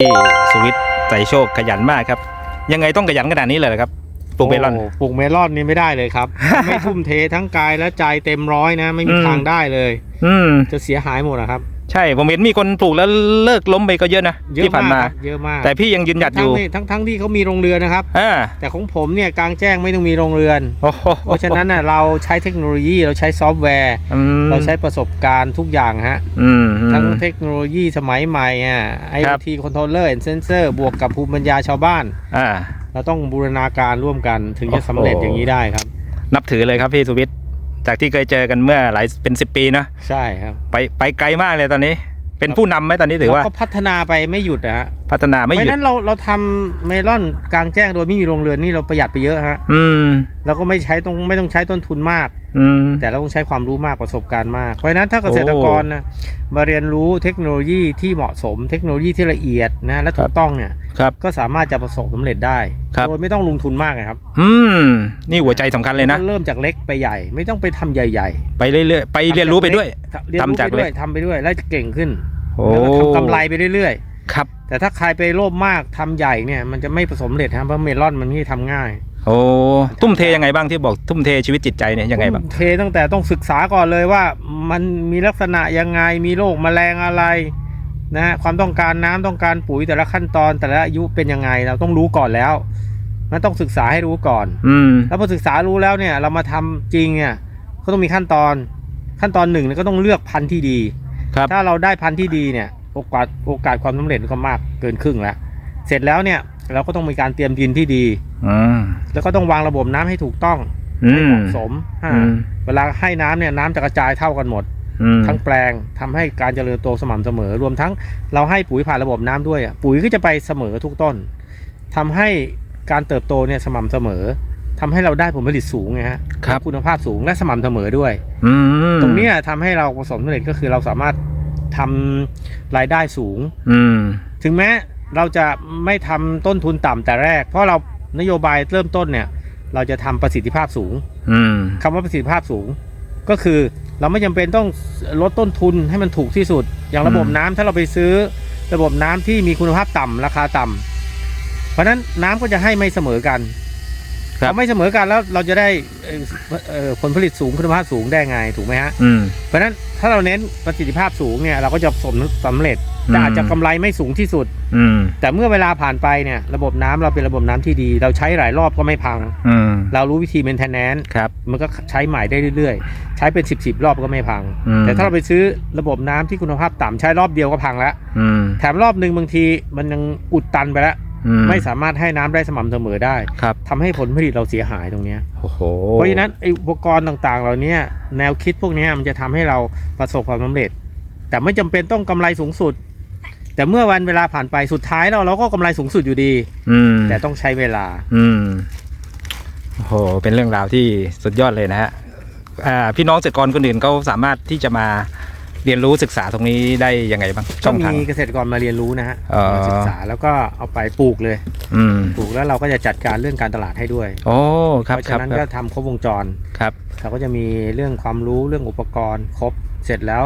ที่สวิตใส่โชคขยันมากครับ ยังไงต้องขยันขนาดนี้เลยเหรอครับปลูกเมลอน โปลูกเมลอนนี่ไม่ได้เลยครับ ไม่ทุ่มเททั้งกายและใจเต็มร้อยนะ ไม่มีอืม ทางได้เลย อืม จะเสียหายหมดนะครับ ใช่ผมเห็นมีคนปลูกแล้วเลิกล้มไปก็เยอะนะเยอะที่ผ่านมากมาครับเยอะมากแต่พี่ยังยืนหยัดอทั้งยู่ที่ทั้งทั้งที่เขามีโรงเรือนนะครับ อ่าแต่ของผมเนี่ยกลางแจ้งไม่ต้องมีโรงเรือน โอ้โหเพราะฉะนั้นน่ะเราใช้เทคโนโลยีเราใช้ซอฟต์แวร์ อืมเราใช้ประสบการณ์ทุกอย่างฮะ อืมอืมทั้งเทคโนโลยีสมัยใหม่อะ ครับ IoT controller and sensor บวกกับภูมิปัญญาชาวบ้าน อ่า เราต้องบูรณาการร่วมกันถึงจะสำเร็จโอ้โห อย่างนี้ได้ครับ นับถือเลยครับพี่สุวิทย์ จากที่เคยเจอกันเมื่อหลายเป็นสิบปีนะใช่ครับ ไปไปไกลมากเลยตอนนี้ เป็นผู้นำไหมตอนนี้ถือว่าเราก็พัฒนาไปไม่หยุดนะฮะ พัฒนาไม่หเพราะยุดฉะนั้นเราเราทำเมลอนกลางแจ้งโดยไม่มีโรงเรือนนี่เราประหยัดไปเยอะฮะอืม เราก็ไม่ใช้ต้องไม่ต้องใช้ต้นทุนมาก อืม แต่เราต้องใช้ความรู้มากประสบการณ์มากเพราะฉะนั้นถ้าเกษตรกรนะมาเรียนรู้เทคโนโลยีที่เหมาะสม เทคโนโลยีที่ละเอียดนะและถูกต้องเนี่ยครับ ก็สามารถจะประสบสำเร็จได้ครับ โดยไม่ต้องลงทุนมากนะครับอืม นี่หัวใจสำคัญเลยนะ เริ่มจากเล็กไปใหญ่ ไม่ต้องไปทำใหญ่ไปเรื่อยๆ ไปๆเรียนรู้ไปด้วยเรียนรู้ทำจากไปด้วยเล็กทำไปด้วยแล้วจะเก่งขึ้นโอ้แล้วก็ทำกำไรไปเรื่อย ครับๆแต่ถ้าใครไปโลภมากทำใหญ่เนี่ยมันจะไม่ประสบความสำเร็จครับเพราะเมลอนมันไม่ได้ทำง่าย โอ้ทุ่มเทยังไงบ้างที่บอกทุ่มเทชีวิตจิตใจเนี่ยยังไงบ้างเทตั้งแต่ต้องศึกษาก่อนเลยว่า มันมีลักษณะยังไงมีโรคแมลงอะไรนะฮะความต้องการน้ำต้องการปุ๋ยแต่ละขั้นตอนแต่ละอายุเป็นยังไงเราต้องรู้ก่อนแล้วมันต้องศึกษาให้รู้ก่อน อืมแล้วพอศึกษารู้แล้วเนี่ย เรามาทำจริงเนี่ยก็ต้องมีขั้นตอน ขั้นตอนหนึ่งเนี่ยก็ต้องเลือกพันธุ์ที่ดีครับถ้าเราได้พันธุ์ที่ดีเนี่ย โอกาสโอกาสความสำเร็จก็มากเกินครึ่งแล้วเสร็จแล้วเนี่ยเราก็ต้องมีการเตรียมดินที่ดีอืมแล้วก็ต้องวางระบบน้ำให้ถูกต้องอืให้มเหมาะสมอ่าอืมเวลาให้น้ำเนี่ยน้ำจะกระจายเท่ากันหมดอืมทั้งแปลงทำให้การเจริญโตสม่ำเสมอ รวมทั้งเราให้ปุ๋ยผ่านระบบน้ำด้วยอะปุ๋ยก็จะไปเสมอทุกต้นทำให้การเติบโตเนี่ยสม่ำเสมอทำให้เราได้ผลผลิตสูงไงฮะครับคุณภาพสูงและสม่ำเสมอด้วยอืมตรงเนี้ยทำให้เราประสบความสำเร็จก็คือเราสามารถ ทำรายได้สูง อืม ถึงแม้เราจะไม่ทำต้นทุนต่ำแต่แรก เพราะเรานโยบายเริ่มต้นเนี่ย เราจะทำประสิทธิภาพสูงอืม คำว่าประสิทธิภาพสูง ก็คือเราไม่จำเป็นต้องลดต้นทุนให้มันถูกที่สุด อย่างระบบอืม น้ำถ้าเราไปซื้อระบบน้ำที่มีคุณภาพต่ำราคาต่ำเพราะฉะนั้นน้ำก็จะให้ไม่เสมอกัน ครับ พอไม่เสมอกันแล้วเราจะได้เอ่อเอ่อผลผลิตสูงคุณภาพสูงได้ไงถูกไหมฮะ อืม เพราะฉะนั้นถ้าเราเน้นประสิทธิภาพสูงเนี่ยเราก็จะสมสำเร็จอืมแต่อาจจะกำไรไม่สูงที่สุด อืม แต่เมื่อเวลาผ่านไปเนี่ยระบบน้ำเราเป็นระบบน้ำที่ดี เราใช้หลายรอบก็ไม่พัง อืม เรารู้วิธีเมนเทนแนนครับ มันก็ใช้ใหม่ได้เรื่อยๆ ใช้เป็น 10บสรอบก็ไม่พัง อืม แต่ถ้าเราไปซื้อระบบน้ำที่คุณภาพต่ำใช้รอบเดียวก็พังแล้ว อืม แถมรอบหนึ่งบางทีมันยังอุดตันไปแล้วอืม ไม่สามารถให้น้ำได้สม่ำเสมอได้ครับทำให้ผลผลิตเราเสียหายตรงเนี้ยโอ้โหเพราะฉะนั้นไอ้อุปกรณ์ต่างๆ เหล่านี้แนวคิดพวกเนี้ยมันจะทำให้เราประสบความสำเร็จ แต่ไม่จำเป็นต้องกำไรสูงสุด แต่เมื่อวันเวลาผ่านไปสุดท้ายเราเราก็กำไรสูงสุดอยู่ดี อืมแต่ต้องใช้เวลา อืมโอ้โหเป็นเรื่องราวที่สุดยอดเลยนะฮะอ่าพี่น้องเกษตรกรคนอื่นเขาสามารถที่จะมา เรียนรู้ศึกษาตรงนี้ได้ยังไงบ้างก็ช่องทาง มีเกษตรกรมาเรียนรู้นะฮะอ๋อ มาศึกษาแล้วก็เอาไปปลูกเลย อืมปลูกแล้วเราก็จะจัดการเรื่องการตลาดให้ด้วย โอ้ครับเพราะครัฉะบนั้นคก็รับทำครบวงจร ครับ เราก็จะมีเรื่องความรู้เรื่องอุปกรณ์ครบเสร็จแล้ว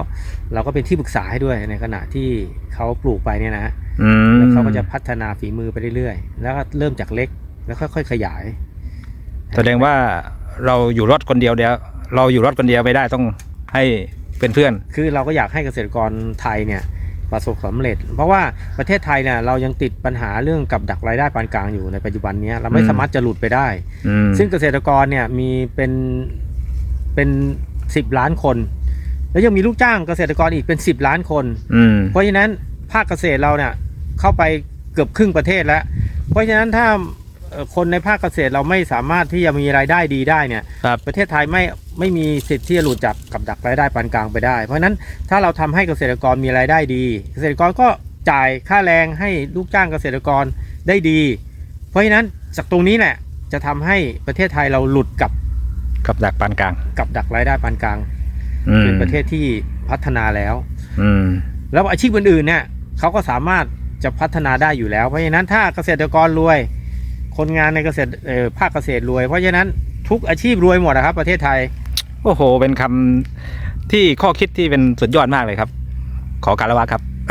เราก็เป็นที่ปรึกษาให้ด้วยในขณะที่เขาปลูกไปเนี่ยนะฮะอืมแล้วเขาก็จะพัฒนาฝีมือไปเรื่อยๆ แล้วก็เริ่มจากเล็กแล้วค่อยๆขยาย แสดงว่าเราอยู่รอดคนเดียวเดียว เราอยู่รอดคนเดียวไม่ได้ต้องให้ เป็นเพื่อน คือเราก็อยากให้เกษตรกรไทยเนี่ยประสบความสำเร็จ เพราะว่าประเทศไทยเนี่ยเรายังติดปัญหาเรื่องกับดักรายได้ปานกลางอยู่ในปัจจุบันเนี้ยเราไม่อืมสามารถจะหลุดไปได้ อืมซึ่งเกษตรกรเนี่ยมีเป็นเป็นสิบล้านคน แล้วยังมีลูกจ้างเกษตรกรอีกเป็นสิบล้านคน อืมเพราะฉะนั้นภาคเกษตรเราเนี่ยเข้าไปเกือบครึ่งประเทศแล้ว เพราะฉะนั้นถ้าเอ่อ คนในภาคเกษตรเราไม่สามารถที่จะมีรายได้ดีได้เนี่ย ครับ ประเทศไทยไม่ไม่มีสิทธิ์ที่จะหลุดจากกับดักรายได้ปานกลางไปได้ เพราะฉะนั้นถ้าเราทำให้เกษตรกรมีรายได้ดี เกษตรกรก็จ่ายค่าแรงให้ลูกจ้างเกษตรกรได้ดี เพราะฉะนั้นจากตรงนี้แหละจะทำให้ประเทศไทยเราหลุดกับกับดักปานกลางกับดักรายได้ปานกลาง อืมเป็นประเทศที่พัฒนาแล้ว อืม แล้วอาชีพอื่นๆเนี่ยเขาก็สามารถจะพัฒนาได้อยู่แล้ว เพราะฉะนั้นถ้าเกษตรกรรวย คนงานในเกษตรภาคเกษตรรวย เพราะฉะนั้นทุกอาชีพรวยหมดนะครับ ประเทศไทย โอ้โห เป็นคำที่ข้อคิดที่เป็นสุดยอดมากเลยครับ ขอการละวะครับ